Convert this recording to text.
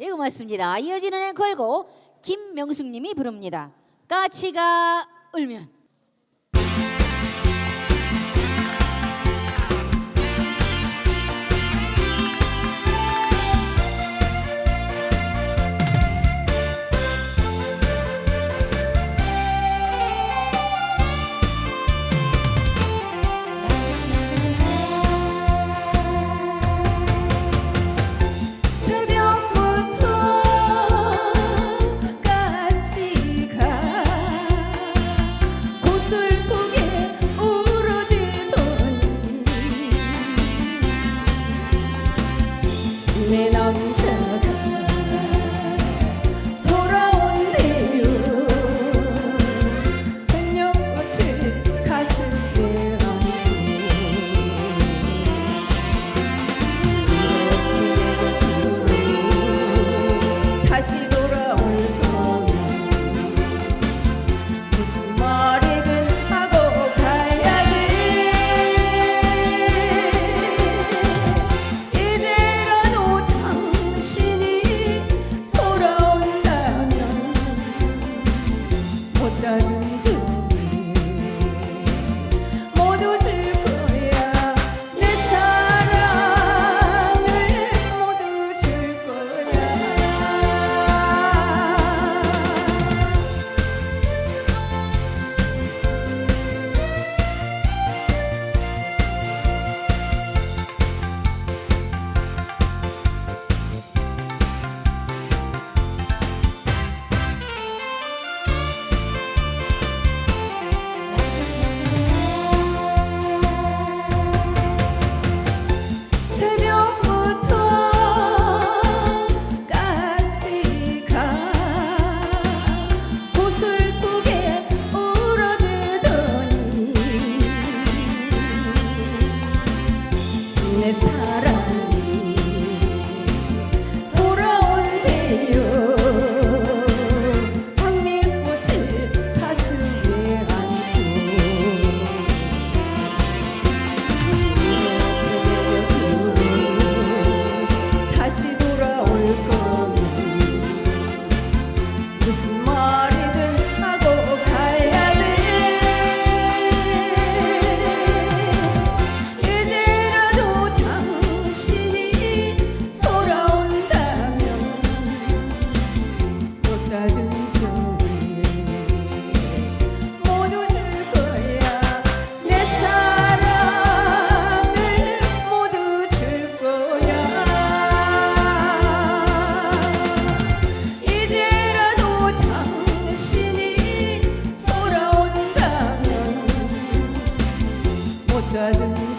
예, 고맙습니다. 이어지는 앵 걸고 김명숙님이 부릅니다. 까치가 울면. Nghe! 찾은 주님 모두 줄 거야. 내 사랑을 모두 줄 거야. 이제라도 당신이 돌아온다면 못 찾은